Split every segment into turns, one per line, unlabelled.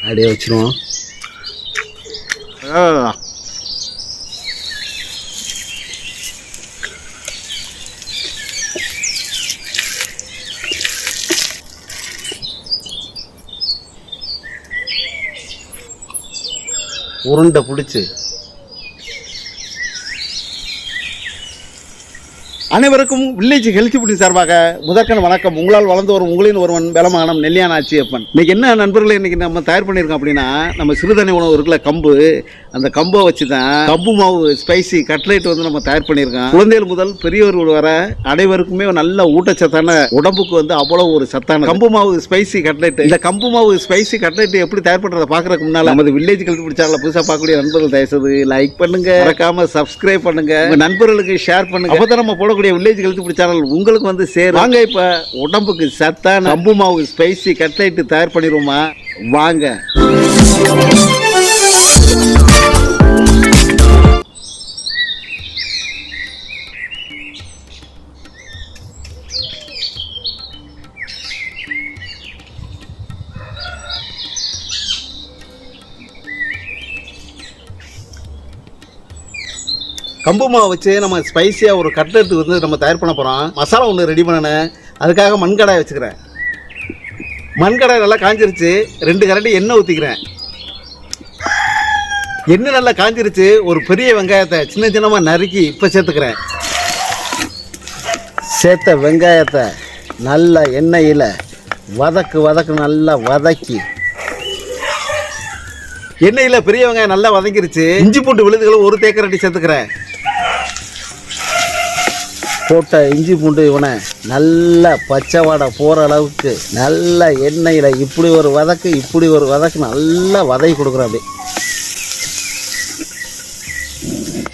அப்படியே வச்சிருவோம். உருண்டை பிடிச்சி. அனைவருக்கும் வில்லேஜ் ஹெல்த் புட்டி சார்பாக முதற்கன் வணக்கம். உங்களால் வளர்ந்து வரும் உங்களின் ஒருவன் பலமானம் நெல்லியான் ஆச்சியப்பன். இன்னைக்கு என்ன நண்பர்களே இன்னைக்கு நம்ம தயார் பண்ணியிருக்கோம் அப்படின்னா நம்ம சிறுதானிய உணவு இருக்குல்ல கம்பு அந்த கம்பை வச்சு தான் கம்பு மாவு ஸ்பைசி கட்லைட் வந்து நம்ம தயார் பண்ணியிருக்கோம். குழந்தைகள் முதல் பெரியவர்கள் வர அனைவருக்குமே நல்ல ஊட்டச்சத்தான உடம்புக்கு வந்து அவ்வளவு ஒரு சத்தான கம்பு மாவு ஸ்பைசி கட்லைட் இந்த கம்பு மாவு ஸ்பைசி கட்லைட் எப்படி தயார் பண்றதை பார்க்கறதுக்கு முன்னால நமது வில்லேஜ் கல்வி பிடிச்சால புதுசாக பார்க்கக்கூடிய நண்பர்கள் தயவுசெய்து லைக் பண்ணுங்க. மறக்காம சப்ஸ்கிரைப் பண்ணுங்க. நண்பர்களுக்கு ஷேர் பண்ணுங்க. அப்பதான் நம்ம போடக்கூடிய வில்லேஜ் கல்வி பிடிச்ச உங்களுக்கு வந்து சேரும். வாங்க இப்ப உடம்புக்கு சத்தான கம்பு மாவு ஸ்பைசி கட்லைட் தயார் பண்ணிடுவோமா வாங்க. கம்பு மாவு வச்சு நம்ம ஸ்பைசியாக ஒரு கட்லெட் வந்து நம்ம தயார் பண்ண போகிறோம் மசாலா ஒன்று ரெடி பண்ணணும் அதுக்காக மண்கடாய் வச்சுக்கிறேன். மண்கடாய் நல்லா காஞ்சிருச்சு. ரெண்டு கரண்டி எண்ணெய் ஊற்றிக்கிறேன் எண்ணெய் நல்லா காஞ்சிருச்சு. ஒரு பெரிய வெங்காயத்தை சின்ன சின்னமாக நறுக்கி இப்போ சேர்த்துக்கிறேன். சேர்த்த வெங்காயத்தை நல்ல எண்ணெயில் வதக்கு வதக்கு நல்லா வதக்கி. எண்ணெயில் பெரிய வெங்காயம் நல்லா வதங்கிருச்சு. இஞ்சி பூண்டு விழுதுகளும் ஒரு தேக்கரட்டி சேர்த்துக்கிறேன். போட்ட இஞ்சி பூண்டு இவனை நல்லா பச்சை வாடை போகிற அளவுக்கு நல்ல எண்ணெயில் இப்படி ஒரு வதக்கு இப்படி ஒரு வதக்கு நல்லா வதக்கி கொடுக்குறேன் அப்படி.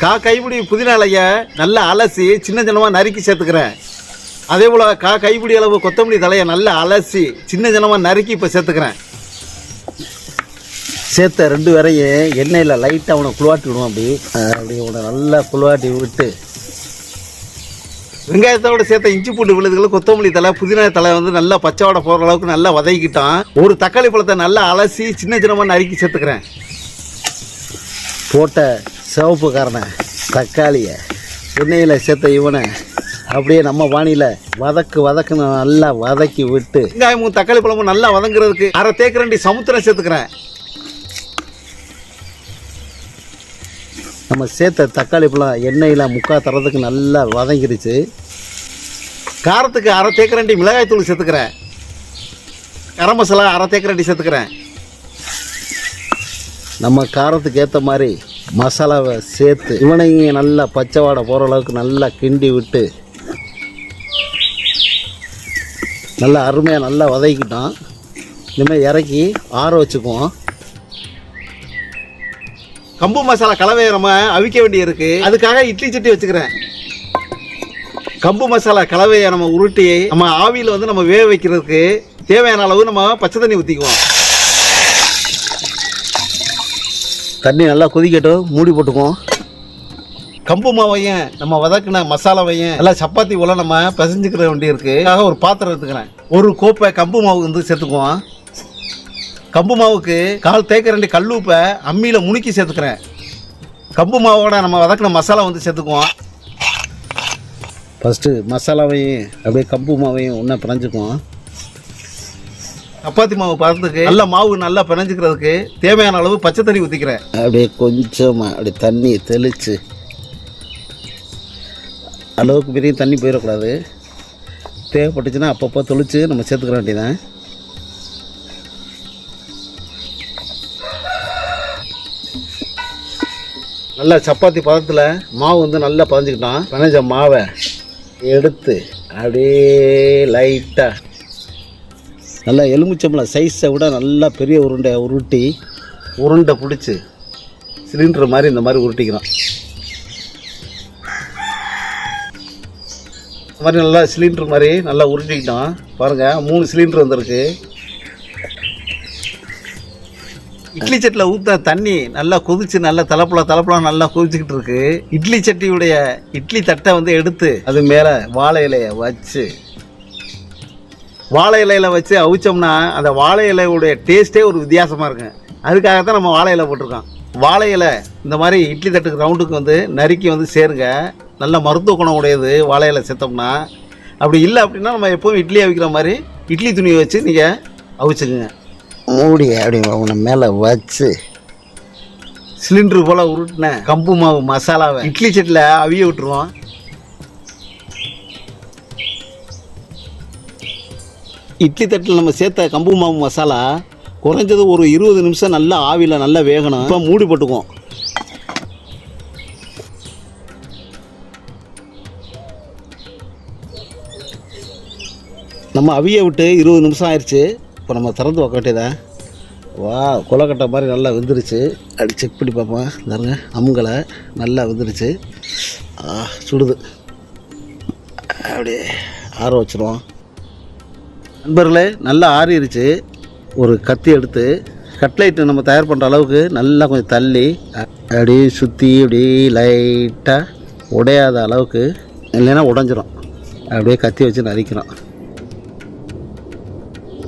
கா கைப்பிடி புதினாலையை நல்லா அலசி சின்ன சின்னமாக நறுக்கி சேர்த்துக்கிறேன். அதே போல் கா கைப்பிடி அளவு கொத்தமல்லி தலையை நல்லா அலசி சின்ன சின்னமாக நறுக்கி இப்போ சேர்த்துக்கிறேன். சேர்த்த ரெண்டு வரையும் எண்ணெயில் லைட்டாக அவனை குழுவாட்டி விடுவோம் அப்படி. அப்படி அவனை நல்லா குழுவாட்டி விட்டு வெங்காயத்தோட சேர்த்த இஞ்சி பூண்டு விழுதுகளை கொத்தமல்லி தலை புதினா தலை வந்து நல்லா பச்சையோட போகிற அளவுக்கு நல்லா வதக்கிட்டான் ஒரு தக்காளி பழத்தை நல்லா அலசி சின்ன சின்னமாக நறுக்கி சேர்த்துக்கிறேன். போட்ட சிவப்பு காரண தக்காளியை எண்ணெயில் சேர்த்த இவனை அப்படியே நம்ம வானியில் வதக்கு வதக்குன்னு நல்லா வதக்கி விட்டு வெங்காயமும் தக்காளி பழமும் நல்லா வதங்குறதுக்கு அரை தேக்கரண்டி சமுத்திரம் சேர்த்துக்கிறேன். நம்ம சேர்த்த தக்காளி பழம் எண்ணெயில் முக்கால் தரத்துக்கு நல்லா வதங்கிருச்சு. காரத்துக்கு அரை தேக்கரண்டி மிளகாய் தூள் சேர்த்துக்கிறேன். கரம் மசாலா அரை தேக்கரண்டி சேர்த்துக்கிறேன். நம்ம காரத்துக்கு ஏற்ற மாதிரி மசாலாவை சேர்த்து இவனையும் நல்லா பச்சை வாடை போகிற அளவுக்கு நல்லா கிண்டி விட்டு நல்லா அருமையாக நல்லா வதக்கிட்டோம். இனிமேல் இறக்கி ஆற வச்சுக்குவோம். கம்பு மசாலா கலவையை நம்ம அவிக்க வேண்டியிருக்கு. அதுக்காக இட்லி சட்டி வச்சுக்கிறேன். கம்பு மசாலா கலவையை நம்ம உருட்டி நம்ம ஆவியில் வந்து நம்ம வேக வைக்கிறதுக்கு தேவையான அளவு நம்ம பச்சை தண்ணி ஊற்றிக்குவோம் தண்ணி நல்லா கொதிக்கட்டும் மூடி போட்டுக்குவோம். கம்பு மாவையும் நம்ம வதக்கின மசாலாவையும் நல்லா சப்பாத்தி போல நம்ம பிசைஞ்சுக்கிற வேண்டி இருக்கு அதுக்காக ஒரு பாத்திரம் எடுத்துக்கிறேன். ஒரு கோப்பை கம்பு மாவு வந்து சேர்த்துக்குவோம். கம்பு மாவுக்கு கால் தேக்கரண்டி கல்லுப்பை அம்மியில் முணுக்கி சேர்த்துக்கிறேன். கம்பு மாவோட நம்ம வதக்கின மசாலா வந்து சேர்த்துக்குவோம். ஃபஸ்ட்டு மசாலாவையும் அப்படியே கம்பு மாவையும் ஒன்றா பிணைஞ்சுக்குவோம். சப்பாத்தி மாவு பதத்துக்கு நல்ல மாவு நல்லா பிணைஞ்சிக்கிறதுக்கு தேவையான அளவு பச்சை தண்ணி ஊற்றிக்கிறேன் அப்படியே கொஞ்சமாக அப்படியே தண்ணி தெளித்து அளவுக்கு பெரிய தண்ணி போயிடக்கூடாது. தேவைப்பட்டுச்சுன்னா அப்பப்போ தெளித்து நம்ம சேர்த்துக்கிற வேண்டியதான் நல்லா சப்பாத்தி பதத்தில் மாவு வந்து நல்லா பதஞ்சிக்கிட்டான். பிணைஞ்ச மாவை எடுத்து அப்படியே லைட்டாக நல்லா எலுமிச்சம்பளம் சைஸை விட நல்லா பெரிய உருண்டை உருட்டி உருண்டை பிடிச்சி சிலிண்டர் மாதிரி இந்த மாதிரி உருட்டிக்கிறோம் இந்த மாதிரி நல்லா சிலிண்டர் மாதிரி நல்லா உருட்டிக்கிட்டோம் பாருங்கள் மூணு சிலிண்டர் வந்திருக்கு. இட்லி சட்டியில் ஊற்ற தண்ணி நல்லா கொதிச்சு நல்லா தலப்புல தலப்புல நல்லா கொதிச்சுக்கிட்டு இருக்கு. இட்லி சட்டியுடைய இட்லி தட்டை வந்து எடுத்து அது மேலே வாழை இலையை வச்சு வாழை இலையில வச்சு அவிச்சோம்னா அந்த வாழை இலையுடைய டேஸ்ட்டே ஒரு வித்தியாசமாக இருக்கும். அதுக்காகத்தான் நம்ம வாழை இலை போட்டிருக்கோம். வாழை இலை இந்த மாதிரி இட்லி தட்டுக்கு ரவுண்டுக்கு வந்து நறுக்கி வந்து சேருங்க. நல்ல மருத்துவ குணம் உடையது வாழை இலை சேர்த்தோம்னா அப்படி இல்லை அப்படின்னா நம்ம எப்பவும் இட்லி அவிக்கிற மாதிரி இட்லி துணியை வச்சு நீங்கள் அவிச்சுக்குங்க.
மூடி அப்படி உன்னை மேலே வச்சு
சிலிண்டர் போல் உருட்டின கம்பு மாவு மசாலாவை. இட்லி செட்டில் அவிய விட்டுருவோம். இட்லி தட்டில் நம்ம சேர்த்த கம்பு மாவு மசாலா குறைஞ்சது ஒரு இருபது நிமிஷம் நல்லா ஆவியில் நல்லா வேகணும். இப்போ மூடி போட்டுக்குவோம். நம்ம அவிய விட்டு இருபது நிமிஷம் ஆயிடுச்சு இப்போ நம்ம திறந்து வைக்க வேண்டியதா? வா கொலக்கட்டை மாதிரி நல்லா வெந்துருச்சு. அப்படி செக் பண்ணி பார்ப்போம். பாருங்க அமுங்கலை நல்லா வெந்துருச்சு. சுடுது. அப்படியே ஆற வச்சுருவோம். நண்பர்களே நல்லா ஆறிடுச்சு ஒரு கத்தி எடுத்து கட்லைட்டு நம்ம தயார் பண்ணுற அளவுக்கு நல்லா கொஞ்சம் தள்ளி அப்படியே சுற்றி அப்படியே லைட்டாக உடையாத அளவுக்கு இல்லைன்னா உடஞ்சிரும். அப்படியே கத்தி வச்சு நரிக்கிறோம்.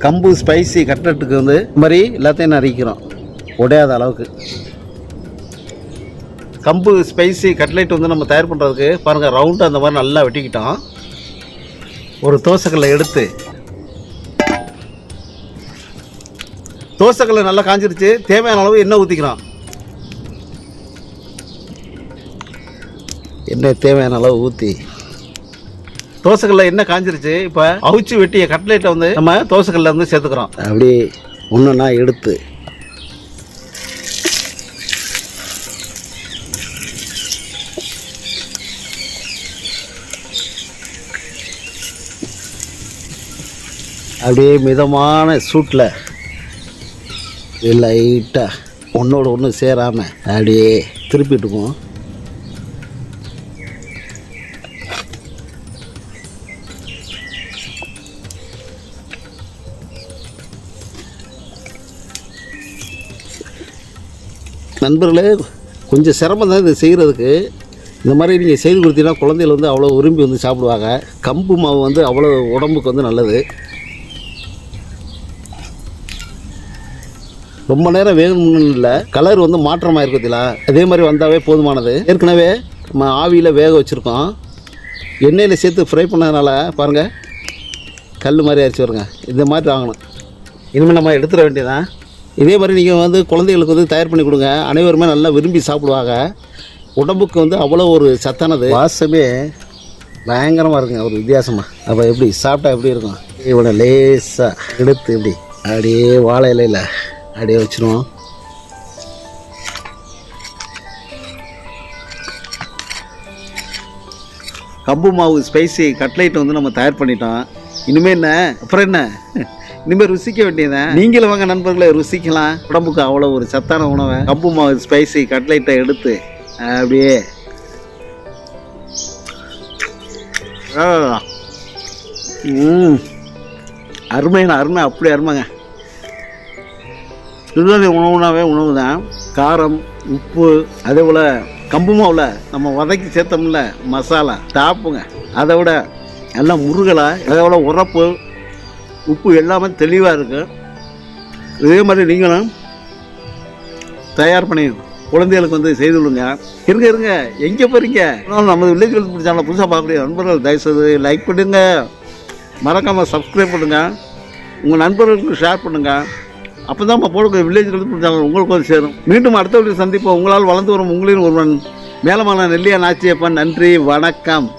கம்பு ஸ்பைசி கட்லெட்டுக்கு வந்து இந்த மாதிரி எல்லாத்தையும் நறுக்கிறோம் உடையாத அளவுக்கு. கம்பு ஸ்பைசி கட்லெட் வந்து நம்ம தயார் பண்ணுறதுக்கு பாருங்கள் ரவுண்டாக அந்த மாதிரி நல்லா வெட்டிக்கிட்டோம். ஒரு தோசைக்கல்லை எடுத்து. தோசைக்கல்லை நல்லா காஞ்சிருச்சு. தேவையான அளவு எண்ணெய் ஊற்றிக்கிறோம் எண்ணெய் தேவையான அளவு ஊற்றி தோசைக்கல்ல என்ன காஞ்சிருச்சு? இப்போ அவிச்சு வெட்டிய கட்லேட்டை வந்து நம்ம தோசைக்கல்ல வந்து சேர்த்துக்கிறோம்.
அப்படியே ஒன்றுனா எடுத்து.
அப்படியே மிதமான சூட்டில் லைட்டாக ஒன்றோட ஒன்று சேராமல் அப்படியே திருப்பிட்டுக்குவோம். நண்பர்களே கொஞ்சம் சிரமம் தான் இதை செய்கிறதுக்கு இந்த மாதிரி நீங்கள் செய்து கொடுத்தீங்கன்னா குழந்தைகள் வந்து அவ்வளோ விரும்பி வந்து சாப்பிடுவாங்க. கம்பு மாவு வந்து அவ்வளோ உடம்புக்கு வந்து நல்லது. ரொம்ப நேரம் வேகணும்னு இல்லை. கலர் வந்து மாற்றமாக இருக்குதுல அதே மாதிரி வந்தாவே போதுமானது. ஏற்கனவே நம்ம ஆவியில் வேக வச்சுருக்கோம். எண்ணெயில் சேர்த்து ஃப்ரை பண்ணதுனால பாருங்கள் கல் மாதிரி அரைச்சி வருங்க இந்த மாதிரி வாங்கணும் இனிமேல் நம்ம எடுத்துட வேண்டியதான் இதே மாதிரி நீங்கள் வந்து குழந்தைகளுக்கு வந்து தயார் பண்ணி கொடுங்க. அனைவருமே நல்லா விரும்பி சாப்பிடுவாங்க. உடம்புக்கு வந்து அவ்வளோ ஒரு சத்தானது. வாசமே பயங்கரமாக இருக்குங்க. ஒரு வித்தியாசமாக அப்போ எப்படி சாப்பிட்டா எப்படி இருக்கும்? இவனை லேசாக எடுத்து எப்படி அப்படியே வாழை இலையில் அப்படியே வச்சிருவோம். கம்பு மாவு ஸ்பைசி கட்லைட் வந்து நம்ம தயார் பண்ணிட்டோம். இனிமே என்ன? அப்புறம் என்ன? இனிமேல் ருசிக்க வேண்டியதான் நீங்களும் வாங்க நண்பர்களை ருசிக்கலாம். உடம்புக்கு அவ்வளோ ஒரு சத்தான உணவை. கம்பு மாவு ஸ்பைசி கட்லைட்டை எடுத்து அப்படியே. ஆ. ம். அருமையான அருமை அப்படி அருமைங்க. சுடுதண்ணி உணவுனாவே உணவு தான் காரம் உப்பு அதே போல் கம்பு மாவில் நம்ம வதக்கி சேர்த்தோம்ல மசாலா தாப்புங்க. அதை விட எல்லாம் முருகலாக அதை விட உரப்பு உப்பு எல்லாமே தெளிவாக இருக்கும் இதே மாதிரி நீங்களும் தயார் பண்ணி குழந்தைகளுக்கு வந்து செய்து விடுங்க இருங்க இருங்க. எங்கே போகிறீங்க நம்ம வில்லேஜ் ஹெல்த் பிடிச்சாலும் புதுசாக பார்க்கக்கூடிய நண்பர்கள் தயவுசெய்து லைக் பண்ணுங்க மறக்காமல் சப்ஸ்கிரைப் பண்ணுங்கள் உங்கள் நண்பர்களுக்கு ஷேர் பண்ணுங்கள் அப்போ தான் போடக்கூடிய வில்லேஜ் ஹெல்த் பிடிச்சாலும் உங்களுக்கு வந்து சேரும். மீண்டும் அடுத்த வீடியோ சந்திப்போம். உங்களால் வளர்ந்து வரும் உங்களின் ஒருவன். மேலமான நெல்லியா நாச்சியப்பன். நன்றி வணக்கம்.